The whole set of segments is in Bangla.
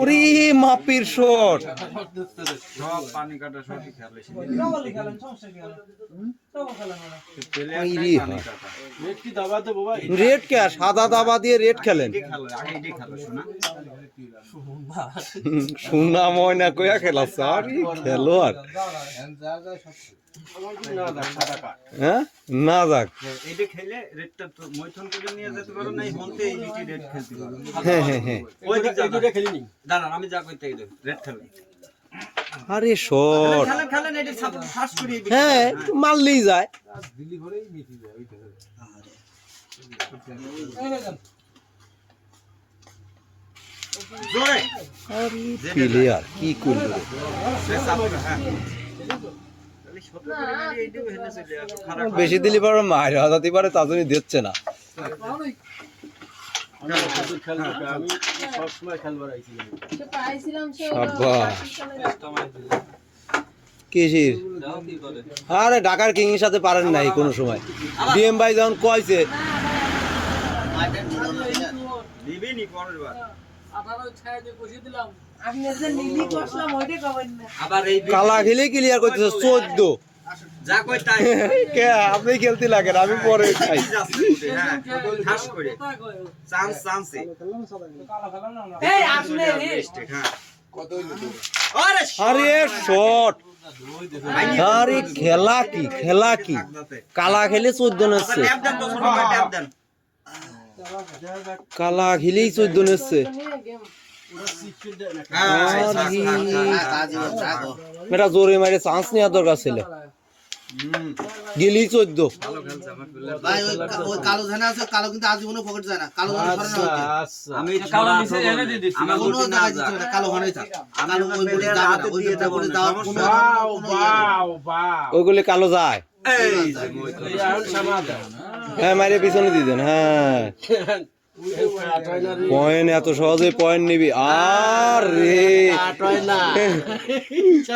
ওরে মাপির শট। সব পানি কাটা খেলে রেড কে সাদা দাবা দিয়ে রেড খেলেন। খেলো খেলো সোনা। ময়না কইয়া খেলাচ্ছে আরে খেলোয়াড় হ্যাঁ? না যাক। এইটা খেলে রেডটা তো মৈথন করে নিয়ে যেতে পারো না এই হন্তে এই লিটি রেড খেলতে পারো। হ্যাঁ হ্যাঁ হ্যাঁ। ওই দিক যাবে খেলিনি। দাঁড়ান আমি যা কইতে রেড খেলো। আরে শট। খেলেন খেলেন এটি ফাস্ট করে হ্যাঁ একটু মারলেই যায়। আরে প্লেয়ার কি করল বেশি দিলি পারে মায়ের হাজাতে পারে তা জন্য দিচ্ছে না। সাব্বাস। কিসির? আরে ঢাকার কিং এর সাথে পারেন নাই কোনো সময়। ডিএম ভাই যখন কইছে দিবেনি পরের বার। আপনি যে নীলি কষলাম ওইটা কবেন না। আবার এই কালা খেলে ক্লিয়ার করতেছে চোদ্দ। যা কই আপনি খেলতে লাগেন আমি পরে খাই। হ্যাঁ ঠাস করে। চান্স চান্সে এই আপনি মিস্টেক হ্যাঁ। আরে আরে শট আরে খেলা কি খেলা কি? কালা খেলে চোদ্দ নেচ্ছে ট্যাপ দেন তো ছোট ভাই ট্যাপ দেন। কালা খেলেই চোদ্দ নেচ্ছে এটা জোরে মারে চান্স নেওয়ার দরকার ছিল। গেলি চোদ্দ। কালো ধানে আছে কালো কিন্তু আজীবনও পকেট যায় না। কালো আমি কালো এনে দিয়ে দিচ্ছি আমার কোনো না, কালো থাক। কালো ওই বলে ওই বলে বলে। ওইগুলি কালো যায়। এই যে মই হ্যাঁ মারে পিছনে দিয়ে দেন হ্যাঁ। পয়েন্ট এত সহজে পয়েন্ট নিবি। আর। রে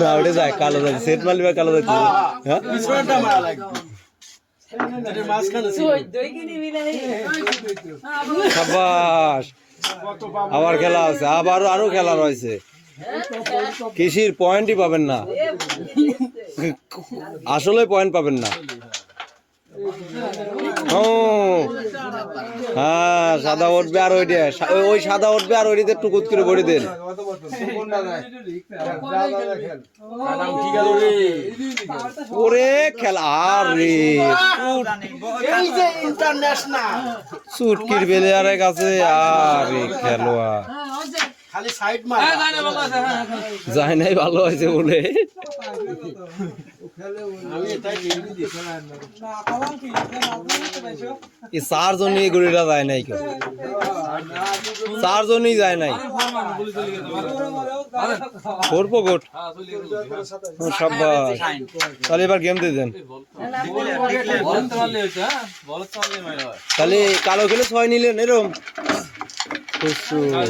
না, ওটা যায় কালো যায় সেট মারলি বা কালো যাচ্ছে হ্যাঁ? আবার খেলা আছে, আবার আরও খেলা রয়েছে। কৃষির পয়েন্টই পাবেন না। আসলে পয়েন্ট পাবেন না। ও হ্যাঁ সাদা উঠবে আর ওইটা ওই- সাদা উঠবে আর ওইটাতে টুকুত করে ভরে দেন। ওরে খেলা আর রে এই যে ইন্টারন্যাশনাল সুটকির প্লেয়ারের কাছে আর রে খেলোয়াড় খালি সাইড মার। যায় নাই ভালো হয়েছে বলে। চারজনই যায় নাই কেউ। চারজনই যায় নাই। সাব্বাস। তাহলে এবার গেম দিয়ে দেন। তাহলে কালো খেলে ছয় নিলেন এরম?